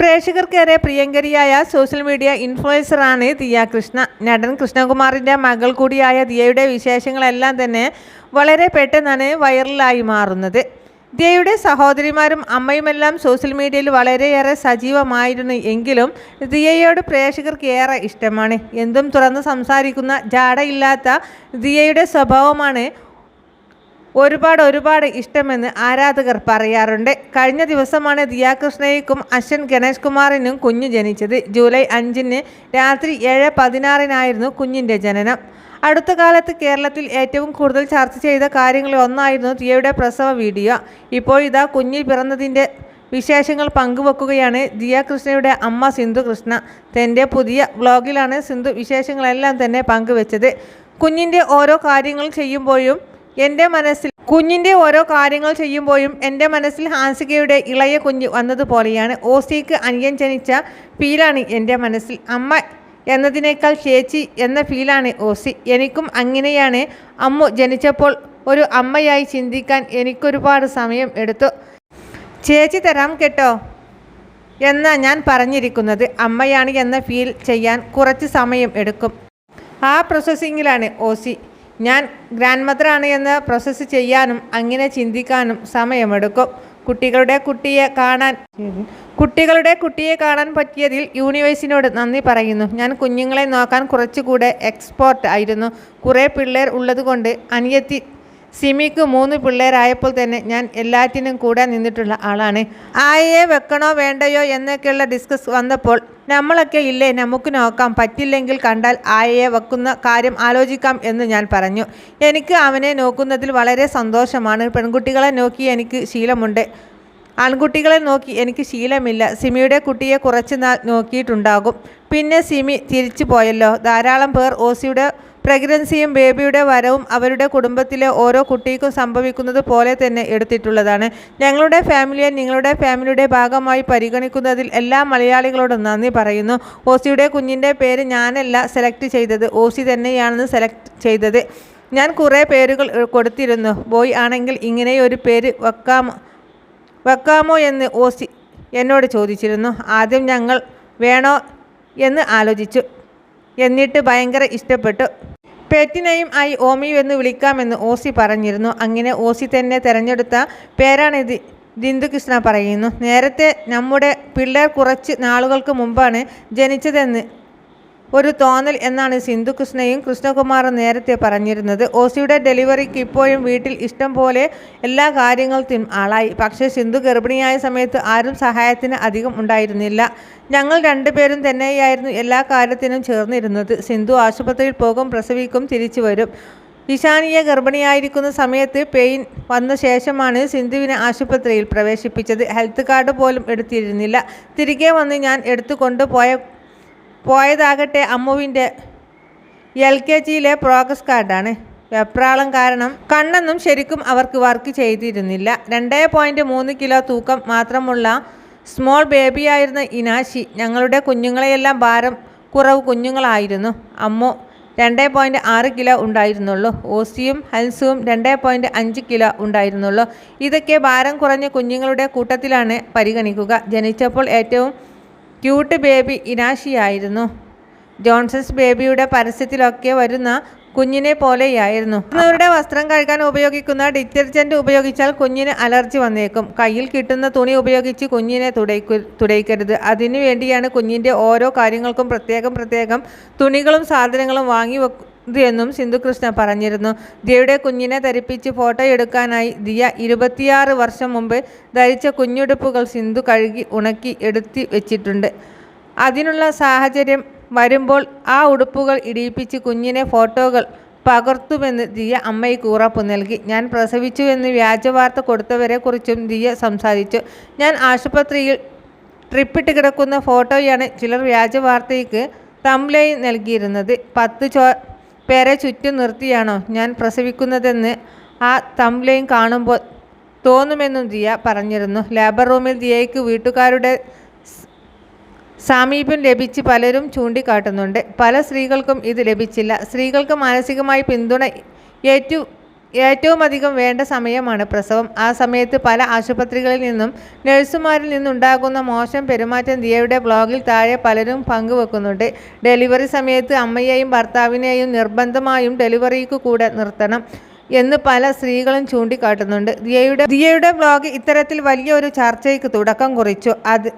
പ്രേക്ഷകർക്കേറെ പ്രിയങ്കരിയായ social media ഇൻഫ്ലുവൻസറാണ് ദിയ കൃഷ്ണ. നടൻ കൃഷ്ണകുമാറിന്റെ മകൾ കൂടിയായ ദിയയുടെ വിശേഷങ്ങളെല്ലാം തന്നെ വളരെ പെട്ടെന്നാണ് വൈറലായി മാറുന്നത്. ദിയയുടെ സഹോദരിമാരും അമ്മയുമെല്ലാം സോഷ്യൽ മീഡിയയിൽ വളരെയേറെ സജീവമായിരുന്നു എങ്കിലും ദിയയോട് പ്രേക്ഷകർക്ക് ഏറെ ഇഷ്ടമാണ്. എന്തും തുറന്ന് സംസാരിക്കുന്ന ജാടയില്ലാത്ത ദിയയുടെ സ്വഭാവമാണ് ഒരുപാട് ഒരുപാട് ഇഷ്ടമെന്ന് ആരാധകർ പറയാറുണ്ട്. കഴിഞ്ഞ ദിവസമാണ് ദിയാകൃഷ്ണയ്ക്കും അശ്വൻ ഗണേഷ് കുമാറിനും കുഞ്ഞു ജനിച്ചത്. ജൂലൈ അഞ്ചിന് രാത്രി ഏഴ് പതിനാറിനായിരുന്നു കുഞ്ഞിന്റെ ജനനം. അടുത്ത കാലത്ത് കേരളത്തിൽ ഏറ്റവും കൂടുതൽ ചർച്ച ചെയ്ത കാര്യങ്ങളിൽ ഒന്നായിരുന്നു ദിയയുടെ പ്രസവ വീഡിയോ. ഇപ്പോൾ ഇതാ കുഞ്ഞിൽ പിറന്നതിന്റെ വിശേഷങ്ങൾ പങ്കുവെക്കുകയാണ് ദിയ കൃഷ്ണയുടെ അമ്മ സിന്ധു കൃഷ്ണ. തന്റെ പുതിയ വ്ളോഗിലാണ് സിന്ധു വിശേഷങ്ങളെല്ലാം തന്നെ പങ്കുവെച്ചത്. കുഞ്ഞിന്റെ ഓരോ കാര്യങ്ങൾ ചെയ്യുമ്പോഴും എന്റെ മനസ്സിൽ കുഞ്ഞിന്റെ ഓരോ കാര്യങ്ങൾ ചെയ്യുമ്പോഴും എന്റെ മനസ്സിൽ ഹാൻസികയുടെ ഇളയ കുഞ്ഞ് വന്നതുപോലെയാണ്. ഓസിക്ക് അനിയൻ ജനിച്ച ഫീലാണ് എന്റെ മനസ്സിൽ അമ്മ എന്നതിനേക്കാൾ ചേച്ചി എന്ന ഫീലാണ് ഓസി. എനിക്കും അങ്ങനെയാണ്. അമ്മു ജനിച്ചപ്പോൾ ഒരു അമ്മയായി ചിന്തിക്കാൻ എനിക്കൊരുപാട് സമയം എടുത്തു. ചേച്ചി തരാം കേട്ടോ എന്നാ ഞാൻ പറഞ്ഞിരിക്കുന്നത്. അമ്മയാണ് എന്ന ഫീൽ ചെയ്യാൻ കുറച്ച് സമയം എടുക്കും. ആ പ്രോസസ്സിങ്ങിലാണ് ഓസി. ഞാൻ ഗ്രാൻഡ് മദറാണ് എന്ന് പ്രോസസ്സ് ചെയ്യാനും അങ്ങനെ ചിന്തിക്കാനും സമയമെടുക്കും. കുട്ടികളുടെ കുട്ടിയെ കാണാൻ കുട്ടികളുടെ കുട്ടിയെ കാണാൻ പറ്റിയതിൽ യൂണിവേഴ്സിനോട് നന്ദി പറയുന്നു. ഞാൻ കുഞ്ഞുങ്ങളെ നോക്കാൻ കുറച്ചുകൂടെ എക്സ്പോർട്ട് ആയിരുന്നു. കുറേ പിള്ളേർ ഉള്ളതുകൊണ്ട് അനിയത്തി സിമിക്ക് മൂന്ന് പിള്ളേരായപ്പോൾ തന്നെ ഞാൻ എല്ലാറ്റിനും കൂടെ നിന്നിട്ടുള്ള ആളാണ്. ആയയെ വെക്കണോ വേണ്ടയോ എന്നൊക്കെയുള്ള ഡിസ്കസ് വന്നപ്പോൾ നമ്മളൊക്കെ ഇല്ലേ നമുക്ക് നോക്കാം. പറ്റില്ലെങ്കിൽ കണ്ടാൽ ആയയെ വെക്കുന്ന കാര്യം ആലോചിക്കാം എന്ന് ഞാൻ പറഞ്ഞു. എനിക്ക് അവനെ നോക്കുന്നതിൽ വളരെ സന്തോഷമാണ്. പെൺകുട്ടികളെ നോക്കി എനിക്ക് ശീലമുണ്ട്. ആൺകുട്ടികളെ നോക്കി എനിക്ക് ശീലമില്ല. സിമിയുടെ കുട്ടിയെ കുറച്ച് നാൾ നോക്കിയിട്ടുണ്ടാകും. പിന്നെ സിമി തിരിച്ചു പോയല്ലോ. ധാരാളം പേർ ഓസിയുടെ പ്രഗ്നൻസിയും ബേബിയുടെ വരവും അവരുടെ കുടുംബത്തിലെ ഓരോ കുട്ടിക്കും സംഭവിക്കുന്നത് പോലെ തന്നെ എടുത്തിട്ടുള്ളതാണ്. ഞങ്ങളുടെ ഫാമിലിയെ നിങ്ങളുടെ ഫാമിലിയുടെ ഭാഗമായി പരിഗണിക്കുന്നതിൽ എല്ലാ മലയാളികളോടും നന്ദി പറയുന്നു. ഓസിയുടെ കുഞ്ഞിന്റെ പേര് ഞാനല്ല സെലക്ട് ചെയ്തത്. ഓസി തന്നെയാണെന്ന് സെലക്ട് ചെയ്തത്. ഞാൻ കുറേ പേരുകൾ കൊടുത്തിരുന്നു. ബോയ് ആണെങ്കിൽ ഇങ്ങനെയൊരു പേര് വെക്കാമോ വെക്കാമോ എന്ന് ഓസി എന്നോട് ചോദിച്ചിരുന്നു. ആദ്യം ഞങ്ങൾ വേണോ എന്ന് ആലോചിച്ചു. എന്നിട്ട് ഭയങ്കര ഇഷ്ടപ്പെട്ടു. പെറ്റിനെയും ആയി ഓമി എന്ന് വിളിക്കാമെന്ന് ഓസി പറഞ്ഞിരുന്നു. അങ്ങനെ ഓസി തന്നെ തിരഞ്ഞെടുത്ത പേരാണിത് ദിന്ദുകൃഷ്ണ പറയുന്നു. നേരത്തെ നമ്മുടെ പിള്ളേർ കുറച്ച് നാളുകൾക്ക് മുമ്പാണ് ജനിച്ചതെന്ന് ഒരു തോന്നൽ എന്നാണ് സിന്ധു കൃഷ്ണയും കൃഷ്ണകുമാറും നേരത്തെ പറഞ്ഞിരുന്നത്. ഓസിയുടെ ഡെലിവറിക്ക് ഇപ്പോഴും വീട്ടിൽ ഇഷ്ടം പോലെ എല്ലാ കാര്യങ്ങൾക്കും ആളായി. പക്ഷേ സിന്ധു ഗർഭിണിയായ സമയത്ത് ആരും സഹായത്തിന് അധികം ഉണ്ടായിരുന്നില്ല. ഞങ്ങൾ രണ്ടുപേരും തന്നെയായിരുന്നു എല്ലാ കാര്യത്തിനും ചേർന്നിരുന്നത്. സിന്ധു ആശുപത്രിയിൽ പോകും പ്രസവിക്കും തിരിച്ചു വരും. ഇഷാനിയെ ഗർഭിണിയായിരിക്കുന്ന സമയത്ത് പെയിൻ വന്ന ശേഷമാണ് സിന്ധുവിനെ ആശുപത്രിയിൽ പ്രവേശിപ്പിച്ചത്. ഹെൽത്ത് കാർഡ് പോലും എടുത്തിരുന്നില്ല. തിരികെ വന്ന് ഞാൻ എടുത്തു കൊണ്ടുപോയ പോയതാകട്ടെ അമ്മുവിന്റെ എൽ കെ ജിയിലെ പ്രോഗ്രസ് കാർഡാണ് വെപ്രാളം കാരണം കണ്ണൊന്നും ശരിക്കും അവർക്ക് വർക്ക് ചെയ്തിരുന്നില്ല. രണ്ടേ പോയിന്റ് മൂന്ന് കിലോ തൂക്കം മാത്രമുള്ള സ്മോൾ ബേബിയായിരുന്ന ഇനാശി ഞങ്ങളുടെ കുഞ്ഞുങ്ങളെയെല്ലാം ഭാരം കുറവ് കുഞ്ഞുങ്ങളായിരുന്നു. അമ്മു രണ്ട് പോയിന്റ് ആറ് കിലോ ഉണ്ടായിരുന്നുള്ളൂ. ഓസിയും ഹൻസുവും രണ്ട് പോയിന്റ് അഞ്ച് കിലോ ഉണ്ടായിരുന്നുള്ളൂ. ഇതൊക്കെ ഭാരം കുറഞ്ഞ കുഞ്ഞുങ്ങളുടെ കൂട്ടത്തിലാണ് പരിഗണിക്കുക. ജനിച്ചപ്പോൾ ഏറ്റവും ക്യൂട്ട് ബേബി ഇനാശിയായിരുന്നു. ജോൺസൺസ് ബേബിയുടെ പരസ്യത്തിലൊക്കെ വരുന്ന കുഞ്ഞിനെ പോലെയായിരുന്നു. അവരുടെ വസ്ത്രം കഴുകാൻ ഉപയോഗിക്കുന്ന ഡിറ്റർജന്റ് ഉപയോഗിച്ചാൽ കുഞ്ഞിന് അലർജി വന്നേക്കും. കയ്യിൽ കിട്ടുന്ന തുണി ഉപയോഗിച്ച് കുഞ്ഞിനെ തുടയ്ക്കു തുടയ്ക്കരുത്. അതിനു വേണ്ടിയാണ് കുഞ്ഞിന്റെ ഓരോ കാര്യങ്ങൾക്കും പ്രത്യേകം പ്രത്യേകം തുണികളും സാധനങ്ങളും വാങ്ങി എന്നും സിന്ധുകൃഷ്ണ പറഞ്ഞിരുന്നു. ദിയയുടെ കുഞ്ഞിനെ ധരിപ്പിച്ച് ഫോട്ടോ എടുക്കാനായി ദിയ ഇരുപത്തിയാറ് വർഷം മുമ്പ് ധരിച്ച കുഞ്ഞുടുപ്പുകൾ സിന്ധു കഴുകി ഉണക്കി എടുത്തി വെച്ചിട്ടുണ്ട്. അതിനുള്ള സാഹചര്യം വരുമ്പോൾ ആ ഉടുപ്പുകൾ ഇടിയിപ്പിച്ച് കുഞ്ഞിനെ ഫോട്ടോകൾ പകർത്തുമെന്ന് ദിയ അമ്മയ്ക്ക് ഉറപ്പ് നൽകി. ഞാൻ പ്രസവിച്ചു എന്ന് വ്യാജ വാർത്ത വ്യാജവാർത്ത കൊടുത്തവരെക്കുറിച്ചും ദിയ സംസാരിച്ചു. ഞാൻ ആശുപത്രിയിൽ ട്രിപ്പിട്ട് കിടക്കുന്ന ഫോട്ടോയാണ് ചിലർ വ്യാജവാർത്തയ്ക്ക് തംലൈ നൽകിയിരുന്നത്. പത്ത് ചോ പേരെ ചുറ്റും നിർത്തിയാണോ ഞാൻ പ്രസവിക്കുന്നതെന്ന് ആ തംലൈൻ കാണുമ്പോൾ തോന്നുമെന്നും ദിയ പറഞ്ഞിരുന്നു. ലേബർ റൂമിൽ ദിയയ്ക്ക് വീട്ടുകാരുടെ സാമീപ്യം ലഭിച്ച് പലരും ചൂണ്ടിക്കാട്ടുന്നുണ്ട്. പല സ്ത്രീകൾക്കും ഇത് ലഭിച്ചില്ല. സ്ത്രീകൾക്ക് മാനസികമായി പിന്തുണ ഏറ്റു ഏറ്റവും അധികം വേണ്ട സമയമാണ് പ്രസവം. ആ സമയത്ത് പല ആശുപത്രികളിൽ നിന്നും നഴ്സുമാരിൽ നിന്നുണ്ടാകുന്ന മോശം പെരുമാറ്റം ദിയയുടെ ബ്ലോഗിൽ താഴെ പലരും പങ്കുവെക്കുന്നുണ്ട്. ഡെലിവറി സമയത്ത് അമ്മയെയും ഭർത്താവിനെയും നിർബന്ധമായും ഡെലിവറിക്ക് കൂടെ നിർത്തണം എന്ന് പല സ്ത്രീകളും ചൂണ്ടിക്കാട്ടുന്നുണ്ട്. ദിയയുടെ ദിയയുടെ ബ്ലോഗ് ഇത്തരത്തിൽ വലിയൊരു ചർച്ചയ്ക്ക് തുടക്കം കുറിച്ചു. അത്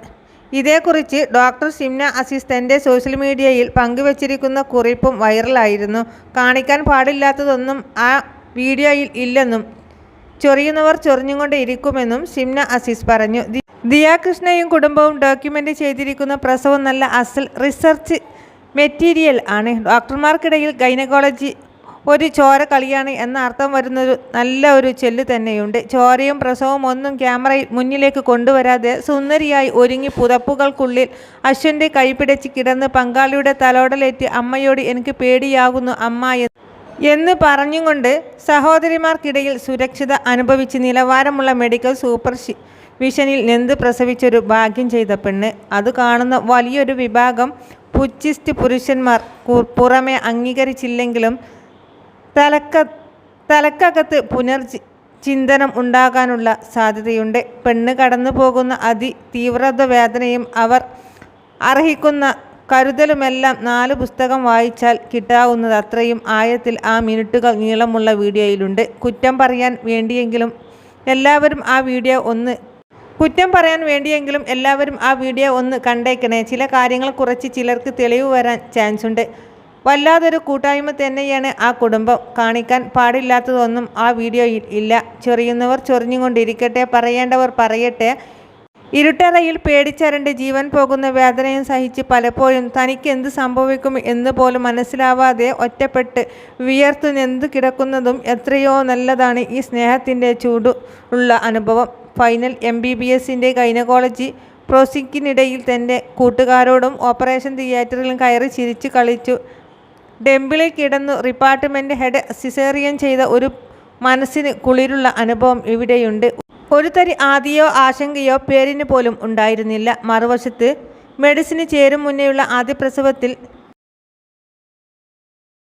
ഇതേക്കുറിച്ച് ഡോക്ടർ ഷിംന അസീസ് തന്റെ സോഷ്യൽ മീഡിയയിൽ പങ്കുവച്ചിരിക്കുന്ന കുറിപ്പും വൈറലായിരുന്നു. കാണിക്കാൻ പാടില്ലാത്തതൊന്നും ആ വീഡിയോയിൽ ഇല്ലെന്നും ചൊറിയുന്നവർ ചൊറിഞ്ഞുകൊണ്ട് ഇരിക്കുമെന്നും ഷിംന അസീസ് പറഞ്ഞു. ദിയാകൃഷ്ണയും ദിയ കൃഷ്ണയും കുടുംബവും ഡോക്യുമെന്റ് ചെയ്തിരിക്കുന്ന പ്രസവം നല്ല അസൽ റിസർച്ച് മെറ്റീരിയൽ ആണ്. ഡോക്ടർമാർക്കിടയിൽ ഗൈനക്കോളജി ഒരു ചോര കളിയാണ് എന്ന അർത്ഥം വരുന്നൊരു നല്ല ഒരു ചെല്ല് തന്നെയുണ്ട്. ചോരയും പ്രസവവും ഒന്നും ക്യാമറയിൽ മുന്നിലേക്ക് കൊണ്ടുവരാതെ സുന്ദരിയായി ഒരുങ്ങി പുതപ്പുകൾക്കുള്ളിൽ അശ്വന്റെ കൈപിടിച്ച് കിടന്ന് പങ്കാളിയുടെ തലോടലേറ്റ് അമ്മയോട് എനിക്ക് പേടിയാകുന്നു അമ്മ എന്ന് പറഞ്ഞുകൊണ്ട് സഹോദരിമാർക്കിടയിൽ സുരക്ഷിത അനുഭവിച്ച് നിലവാരമുള്ള മെഡിക്കൽ സൂപ്പർ വിഷനിൽ നെന്ത് പ്രസവിച്ചൊരു ഭാഗ്യം ചെയ്ത പെണ്ണ്. അത് കാണുന്ന വലിയൊരു വിഭാഗം പുച്ചിസ്റ്റ് പുരുഷന്മാർ പുറമെ അംഗീകരിച്ചില്ലെങ്കിലും തലക്ക തലക്കകത്ത് പുനർജി ചിന്തനം ഉണ്ടാകാനുള്ള സാധ്യതയുണ്ട്. പെണ്ണ് കടന്നു പോകുന്ന അതി തീവ്രത വേദനയും അവർ അർഹിക്കുന്ന കരുതലുമെല്ലാം നാല് പുസ്തകം വായിച്ചാൽ കിട്ടാവുന്നത് അത്രയും ആയത്തിൽ ആ മിനിറ്റുകൾ നീളമുള്ള വീഡിയോയിലുണ്ട്. കുറ്റം പറയാൻ വേണ്ടിയെങ്കിലും എല്ലാവരും ആ വീഡിയോ ഒന്ന് കുറ്റം പറയാൻ വേണ്ടിയെങ്കിലും എല്ലാവരും ആ വീഡിയോ ഒന്ന് കണ്ടേക്കണേ. ചില കാര്യങ്ങൾ കുറച്ച് ചിലർക്ക് തെളിവ് വരാൻ ചാൻസ് ഉണ്ട് വല്ലാതൊരു കൂട്ടായ്മ തന്നെയാണ് ആ കുടുംബം. കാണിക്കാൻ പാടില്ലാത്തതൊന്നും ആ വീഡിയോയിൽ ഇല്ല. ചൊറിയുന്നവർ ചൊറിഞ്ഞുകൊണ്ടിരിക്കട്ടെ പറയേണ്ടവർ പറയട്ടെ. ഇരുട്ടറയിൽ പേടിച്ചരണ്ട് ജീവൻ പോകുന്ന വേദനയും സഹിച്ച് പലപ്പോഴും തനിക്ക് എന്ത് സംഭവിക്കും എന്ന് പോലും മനസ്സിലാവാതെ ഒറ്റപ്പെട്ട് വിയർത്തു നെന്ത് കിടക്കുന്നതും എത്രയോ നല്ലതാണ് ഈ സ്നേഹത്തിന്റെ ചൂട് ഉള്ള അനുഭവം. ഫൈനൽ എം ബി ബി എസിന്റെ ഗൈനക്കോളജി പ്രോസിക്കിനിടയിൽ തന്റെ കൂട്ടുകാരോടും ഓപ്പറേഷൻ തിയേറ്ററിലും കയറി ചിരിച്ചു കളിച്ചു. ഡെമ്പിളിൽ കിടന്നു റിപ്പാർട്ട്മെന്റ് ഹെഡ് സിസേറിയൻ ചെയ്ത ഒരു മനസ്സിന് കുളിരുള്ള അനുഭവം ഇവിടെയുണ്ട്. ഒരു തരി ആദിയോ ആശങ്കയോ പേരിന് പോലും ഉണ്ടായിരുന്നില്ല. മറുവശത്ത് മെഡിസിന് ചേരും മുന്നേയുള്ള ആദ്യ പ്രസവത്തിൽ